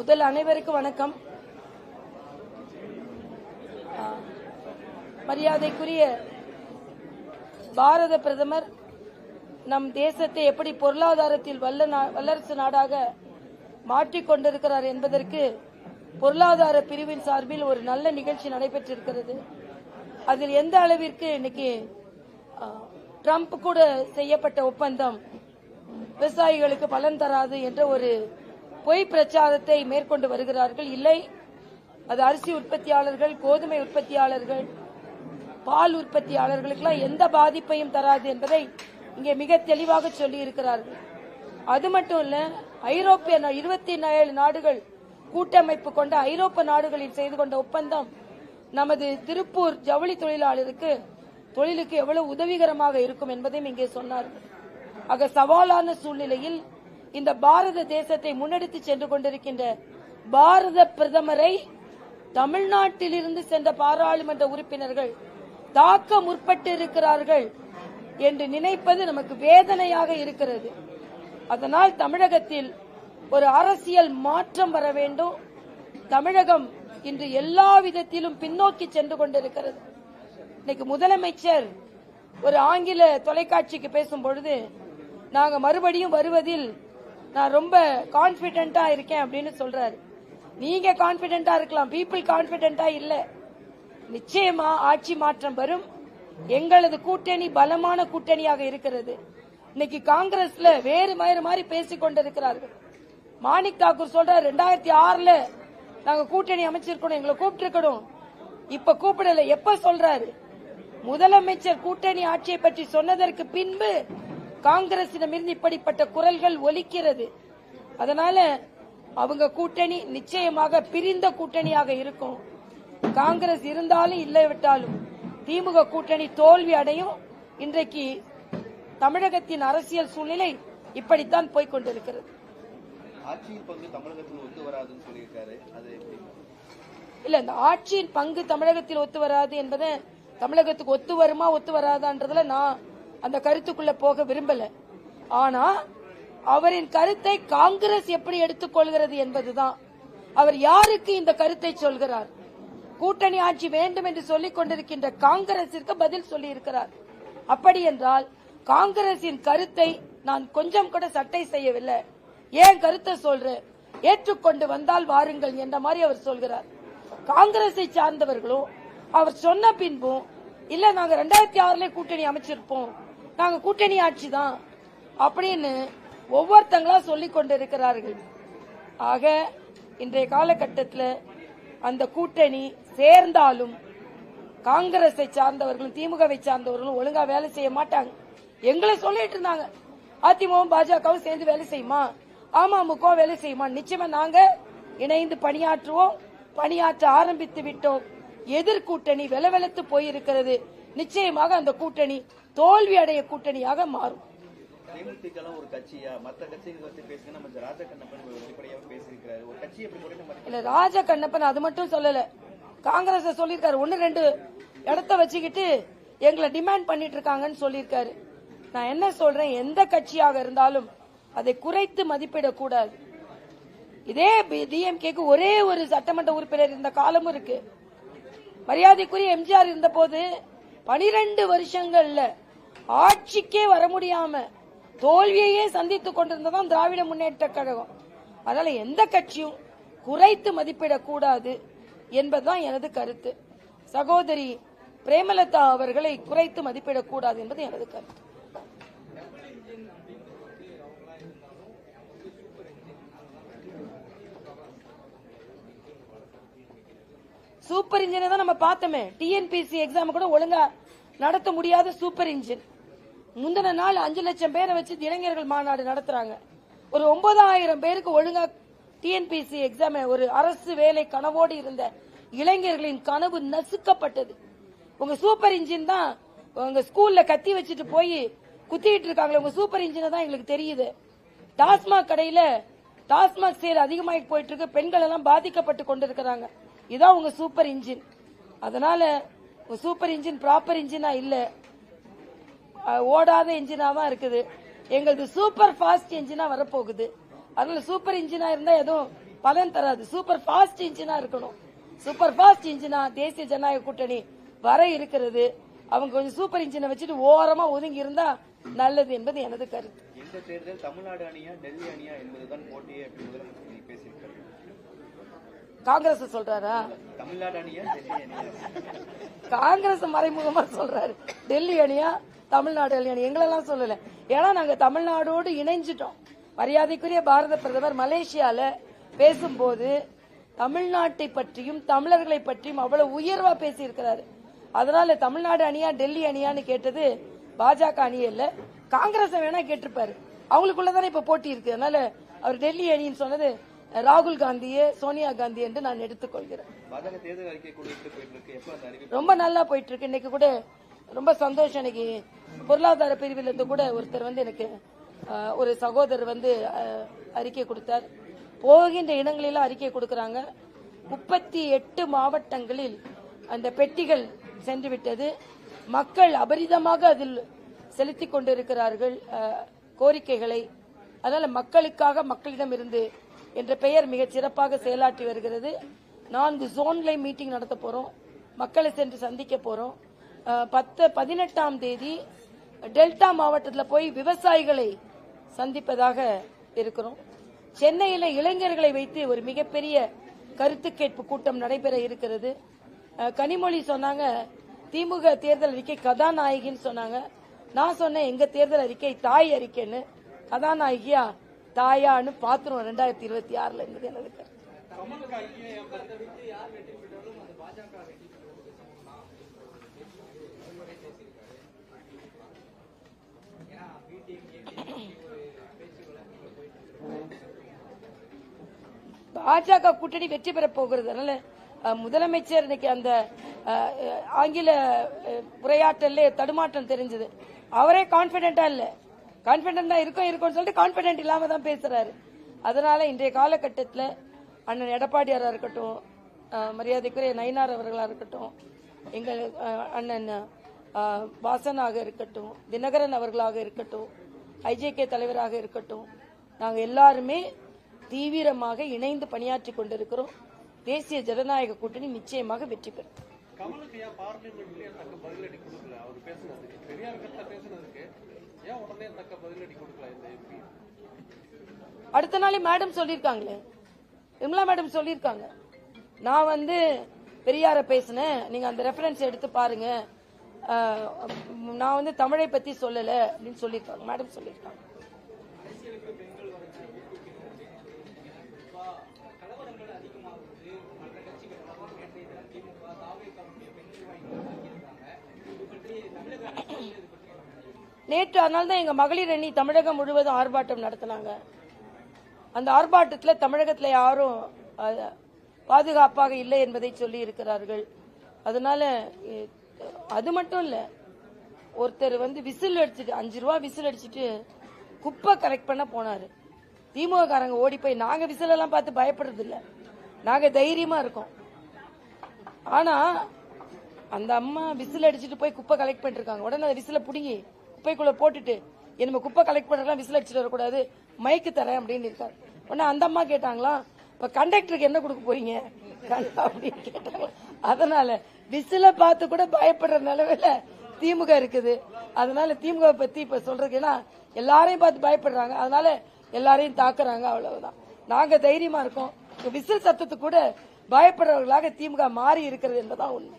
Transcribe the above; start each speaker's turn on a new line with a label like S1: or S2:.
S1: முதல் அனைவருக்கும் வணக்கம். மரியாதைக்குரிய பாரத பிரதமர் நம் தேசத்தை எப்படி பொருளாதாரத்தில் வல்ல நா- வல்லரசு நாடாக மாற்றிக் கொண்டிருக்கிறார் என்பதற்கு பொருளாதார பிரிவின் சார்பில் ஒரு நல்ல நிகழ்ச்சி நடைபெற்றிருக்கிறது. அதில் எந்த அளவிற்கு இன்னைக்கு ட்ரம்ப் கூட செய்யப்பட்ட ஒப்பந்தம் விவசாயிகளுக்கு பலன் தராது என்ற ஒரு பொய் பிரச்சாரத்தை மேற்கொண்டு வருகிறார்கள். இல்லை அது அரிசி உற்பத்தியாளர்கள் கோதுமை உற்பத்தியாளர்கள் பால் உற்பத்தியாளர்களுக்கெல்லாம் எந்த பாதிப்பையும் தராது என்பதை இங்கே மிக தெளிவாக சொல்லி இருக்கிறார்கள் அது மட்டும் இல்ல ஐரோப்பிய நா- இருபத்தி ஏழு நாடுகள் கூட்டமைப்பு கொண்ட ஐரோப்பிய நாடுகளில் செய்து கொண்ட ஒப்பந்தம் நமது திருப்பூர் ஜவுளி தொழிலாளருக்கு தொழிலுக்கு எவ்வளவு உதவிகரமாக இருக்கும் என்பதையும் இங்கே சொன்னார்கள். ஆக சவாலான சூழ்நிலையில் இந்த பாரத தேசத்தை முன்னெடுத்து சென்று கொண்டிருக்கின்ற பாரத பிரதமரை தமிழ்நாட்டிலிருந்து சென்ற பாராளுமன்ற உறுப்பினர்கள் தாக்க முற்பட்டு இருக்கிறார்கள் என்று நினைப்பது நமக்கு வேதனையாக இருக்கிறது. அதனால் தமிழகத்தில் ஒரு அரசியல் மாற்றம் வர வேண்டும். தமிழகம் இன்று எல்லா விதத்திலும் பின்னோக்கி சென்று கொண்டிருக்கிறது. இன்னைக்கு முதலமைச்சர் ஒரு ஆங்கில தொலைக்காட்சிக்கு பேசும் பொழுது நாங்கள் மறுபடியும் வருவதில் நான் ரொம்ப கான்பிடென்டா இருக்கேன் அப்படின்னு சொல்றாரு. நீங்க கான்பிடென்டா இருக்கலாம். பீப்புள் கான்பிடென்டா இல்ல. நிச்சயமா ஆட்சி மாற்றம் வரும். எங்களது கூட்டணி பலமான கூட்டணியாக இருக்கிறது. இன்னைக்கு காங்கிரஸ்ல வேறு வேறு மாதிரி பேசிக் கொண்டிருக்கிறார்கள். மாணிக் தாக்கூர் சொல்றாரு ரெண்டாயிரத்தி ஆறுல நாங்க கூட்டணி அமைச்சிருக்கணும். எங்களை கூப்பிட்டுருக்கணும். இப்ப கூப்பிடல. எப்ப சொல்றாரு? முதலமைச்சர் கூட்டணி ஆட்சியை பற்றி சொன்னதற்கு பின்பு காங்கிரசிடமிருந்து இப்படிப்பட்ட குரல்கள் ஒலிக்கிறது. அதனால அவங்க கூட்டணி நிச்சயமாக பிரிந்த கூட்டணியாக இருக்கும். காங்கிரஸ் இருந்தாலும் இல்லை விட்டாலும் திமுக கூட்டணி தோல்வி அடையும். இன்றைக்கு தமிழகத்தின் அரசியல் சூழ்நிலை இப்படித்தான் போய்க் கொண்டிருக்கிறது.
S2: ஆட்சியின் பங்கு தமிழகத்தில் ஒத்து வராதுன்னு சொல்லியிருக்காரு.
S1: இல்ல இந்த ஆட்சியின் பங்கு தமிழகத்தில் ஒத்து வராது என்பதை தமிழகத்துக்கு ஒத்து வருமா ஒத்து வராதான்றதுல நான் அந்த கருத்துக்குள்ள போக விரும்பல. ஆனா அவரின் கருத்தை காங்கிரஸ் எப்படி எடுத்துக்கொள்கிறது என்பதுதான். அவர் யாருக்கு இந்த கருத்தை சொல்கிறார்? கூட்டணி ஆட்சி வேண்டும் என்று சொல்லிக் கொண்டிருக்கின்ற காங்கிரசிற்கு பதில் சொல்லி இருக்கிறார் அப்படி என்றால் காங்கிரசின் கருத்தை நான் கொஞ்சம் கூட சட்டை செய்யவில்லை. ஏன் கருத்தை சொல்றேன்? ஏற்றுக்கொண்டு வந்தால் வாருங்கள் என்ற மாதிரி அவர் சொல்கிறார். காங்கிரஸை சார்ந்தவர்களும் அவர் சொன்ன பின்பும் இல்ல நாங்க ரெண்டாயிரத்தி ஆறுல கூட்டணி அமைச்சிருப்போம். நாங்க கூட்டணி ஆட்சி தான் அப்படின்னு ஒவ்வொருத்தங்களா சொல்லிக் கொண்டிருக்கிறார்கள். ஆக இன்றைய காலகட்டத்தில் அந்த கூட்டணி சேர்ந்தாலும் காங்கிரஸை சார்ந்தவர்களும் திமுகவை சார்ந்தவர்களும் ஒழுங்கா வேலை செய்ய மாட்டாங்க. எங்களை சொல்லிட்டு இருந்தாங்க. அதிமுகவும் பாஜகவும் சேர்ந்து வேலை செய்யுமா? அமமுக வேலை செய்யுமா? நிச்சயமா நாங்க இணைந்து பணியாற்றுவோம். பணியாற்ற ஆரம்பித்து விட்டோம். எதிர்கூட்டணி வெலவெலத்து போயிருக்கிறது. நிச்சயமாக அந்த கூட்டணி தோல்வி அடைய கூட்டணியாக மாறும். இல்ல ராஜ கண்ணப்பன் அது மட்டும் சொல்லல. காங்கிரஸ் சொல்லியிருக்காரு. ஒன்னு ரெண்டு இடத்த வச்சுக்கிட்டு எங்களை டிமாண்ட் பண்ணிட்டு இருக்காங்கன்னு சொல்லியிருக்காரு. நான் என்ன சொல்றேன்? எந்த கட்சியாக இருந்தாலும் அதை குறைத்து மதிப்பிடக்கூடாது. இதே டிஎம்கேக்கு ஒரே ஒரு சட்டமன்ற உறுப்பினர் இருந்த காலமும் இருக்கு. மரியாதைக்குரிய எம்ஜிஆர் இருந்த போது பனிரெண்டு வருஷங்கள்ல ஆட்சிக்கே வர முடியாம தோல்வியையே சந்தித்துக் கொண்டிருந்ததான் திராவிட முன்னேற்ற கழகம். அதனால எந்த கட்சியும் குறைத்து மதிப்பிடக்கூடாது என்பதுதான் எனது கருத்து. சகோதரி பிரேமலதா அவர்களை குறைத்து மதிப்பிடக்கூடாது என்பது எனது கருத்து. சூப்பர் இன்ஜினியர் தான் நம்ம பார்த்தோமே. டிஎன்பிசி எக்ஸாம் கூட ஒழுங்கா நடத்த முடியாத சூப்பர் இன்ஜின். முந்தின நாள் அஞ்சு லட்சம் பேரை வச்சு இளைஞர்கள் மாநாடு நடத்துறாங்க. ஒரு ஒன்பதாயிரம் பேருக்கு ஒழுங்கா டிஎன்பிசி எக்ஸாம் ஒரு அரசு வேலை கனவோடு இருந்த இளைஞர்களின் கனவு நசுக்கப்பட்டது. உங்க சூப்பர் இன்ஜின் தான் உங்க ஸ்கூல்ல கத்தி வச்சுட்டு போய் குத்திட்டு இருக்காங்களே உங்க சூப்பர் இன்ஜின் தான் எங்களுக்கு தெரியுது. டாஸ்மாக் கடையில டாஸ்மாக் சேல் அதிகமாகி போயிட்டு இருக்கு பெண்கள் எல்லாம் பாதிக்கப்பட்டு கொண்டிருக்கிறாங்க. இதான் உங்க சூப்பர் இன்ஜின். அதனால சூப்பர் இன்ஜின் ப்ராப்பர் இன்ஜினா இல்ல. ஓடாத இன்ஜினா தான் இருக்குது. எங்களது சூப்பர் ஃபாஸ்ட் இன்ஜினா வரப்போகுது. அதனால சூப்பர் இன்ஜினா இருந்தா எதுவும் பலன் தராது. சூப்பர் ஃபாஸ்ட் இன்ஜினா இருக்கணும். சூப்பர் ஃபாஸ்ட் இன்ஜினா தேசிய ஜனநாயக கூட்டணி வர இருக்கிறது. அவங்க கொஞ்சம் சூப்பர் இன்ஜினை வச்சுட்டு ஓரமா ஒதுங்கி இருந்தா நல்லது என்பது எனது கருத்து.
S2: இந்த தேர்தல்? தமிழ்நாடு அணியா டெல்லி அணியா என்பதுதான் போட்டியே அப்படி பேசியிருக்காரு
S1: காங்கிரஸ் சொல்றாரா?
S2: அணியா அணியா?
S1: காங்கிரஸ் மறைமுகமா சொல்றாரு. டெல்லி அணியா தமிழ்நாடு அணி எங்களெல்லாம் சொல்லல. ஏன்னா நாங்க தமிழ்நாடோடு இணைஞ்சிட்டோம். மரியாதைக்குரிய பாரத பிரதமர் மலேசியால பேசும்போது தமிழ்நாட்டை பற்றியும் தமிழர்களை பற்றியும் அவ்வளவு உயர்வா பேசியிருக்கிறாரு. அதனால தமிழ்நாடு அணியா டெல்லி அணியான்னு கேட்டது பாஜக அணி இல்ல. காங்கிரஸ் வேணா கேட்டிருப்பாரு. அவங்களுக்குள்ளதானே இப்ப போட்டி இருக்கு. அதனால அவர் டெல்லி அணின்னு சொன்னது ராகுல் காந்தியே சோனியா காந்தி என்று நான் எடுத்துக்கொள்கிறேன். ரொம்ப நல்லா போயிட்டு இருக்கு. இன்னைக்கு கூட ரொம்ப சந்தோஷம். இன்னைக்கு பொருளாதார பிரிவில் இருந்து கூட ஒருத்தர் வந்து எனக்கு ஒரு சகோதரர் வந்து அறிக்கை கொடுத்தார். போகின்ற இடங்களிலும் அறிக்கை கொடுக்கறாங்க. முப்பத்தி எட்டு மாவட்டங்களில் அந்த பெட்டிகள் சென்று விட்டது மக்கள் அபரிதமாக அதில் செலுத்திக் கொண்டிருக்கிறார்கள் கோரிக்கைகளை. அதனால மக்களுக்காக மக்களிடம் இருந்து என்ற பெயர் மிகச் சிறப்பாக செயலாற்றி வருகிறது. நான்கு ஜோன்ல மீட்டிங் நடத்த போறோம். மக்களை சென்று சந்திக்க போறோம். பத்து பதினெட்டாம் தேதி டெல்டா மாவட்டத்தில் போய் விவசாயிகளை சந்திப்பதாக இருக்கிறோம். சென்னையில் இளைஞர்களை வைத்து ஒரு மிகப்பெரிய கருத்து கேட்பு கூட்டம் நடைபெற இருக்கிறது. கனிமொழி சொன்னாங்க திமுக தேர்தல் அறிக்கை கதாநாயகின்னு சொன்னாங்க. நான் சொன்னேன் எங்க தேர்தல் அறிக்கை தாய் அறிக்கைன்னு. கதாநாயகியா தாயான்னு பாத்துருவோம் ரெண்டாயிரத்தி இருபத்தி ஆறுல என்பது எனக்கு. பாஜக கூட்டணி வெற்றி பெற போகிறது. அதனால முதலமைச்சர் இன்னைக்கு அந்த ஆங்கில உரையாற்றல்ல தடுமாற்றம் தெரிஞ்சது. அவரே கான்பிடென்டா இல்லை. கான்பிடென்டா இருக்கும் இருக்கும்னு சொல்லிட்டு கான்பிடென்ட் இல்லாம தான் பேசுறாரு. அதனால இன்றைய காலகட்டத்தில் அண்ணன் எடப்பாடியாரா இருக்கட்டும் மரியாதைக்குரிய நயினார் அவர்களா இருக்கட்டும் எங்கள் அண்ணன் வாசனாக இருக்கட்டும் தினகரன் அவர்களாக இருக்கட்டும் ஐஜேகே தலைவராக இருக்கட்டும் நாங்கள் எல்லாருமே தீவிரமாக இணைந்து பணியாற்றி கொண்டிருக்கிறோம். தேசிய ஜனநாயக கூட்டணி நிச்சயமாக வெற்றி பெறும்.
S3: கமலுக்கு ஏன் பார்லிமெண்ட்லயே தக்க பதிலடி கொடுக்கல. அவர் பேசுனதுக்கு பெரியார் கத்த பேசுனதுக்கு
S1: அடுத்த நாளே மேடம் சொல்லியிருக்காங்களே. விமலா மேடம் சொல்லியிருக்காங்க. நான் வந்து பெரியார பேசினேன். நீங்க அந்த ரெஃபரன்ஸ் எடுத்து பாருங்க. நான் வந்து தமிழை பத்தி சொல்லல அப்படின்னு சொல்லியிருக்காங்க. மேடம் சொல்லியிருக்காங்க. நேற்று அதனால தான் எங்க மகளிர் அணி தமிழகம் முழுவதும் ஆர்ப்பாட்டம் நடத்தினாங்க. அந்த ஆர்ப்பாட்டத்தில் தமிழகத்தில் யாரும் பாதுகாப்பாக இல்லை என்பதை சொல்லி இருக்கிறார்கள். அதனால அது மட்டும் இல்லை ஒருத்தர் வந்து விசில் அடிச்சுட்டு அஞ்சு ரூபா விசில் அடிச்சுட்டு குப்பை கலெக்ட் பண்ண போனாரு. திமுக காரங்க ஓடி போய் நாங்க விசில் எல்லாம் பார்த்து பயப்படுறது இல்ல நாங்க தைரியமா இருக்கோம். ஆனா அந்த அம்மா விசில் அடிச்சுட்டு போய் குப்பை கலெக்ட் பண்ணிட்டு இருக்காங்க. உடனே அந்த விசில புடுங்கி குப்பைக்குள்ள போட்டுட்டு நம்ம குப்பை கலெக்ட் பண்றதுலாம் விசில் அடிச்சுட்டு வரக்கூடாது. மைக்கு தரேன் அப்படின்னு இருக்காரு. உடனே அந்த அம்மா கேட்டாங்களா இப்ப கண்டக்டருக்கு என்ன கொடுக்க போறீங்க? அப்படின்னு கேட்டாங்க. அதனால விசில பார்த்து கூட பயப்படுற நிலவில திமுக இருக்குது. அதனால திமுக பத்தி இப்ப சொல்றதுக்கு ஏன்னா எல்லாரையும் பார்த்து பயப்படுறாங்க. அதனால எல்லாரையும் தாக்குறாங்க அவ்வளவுதான். நாங்க தைரியமா இருக்கோம். விசில் சத்தத்துக்கு கூட பயப்படுறவர்களாக திமுக மாறி இருக்கிறது என்பதான் உண்மை.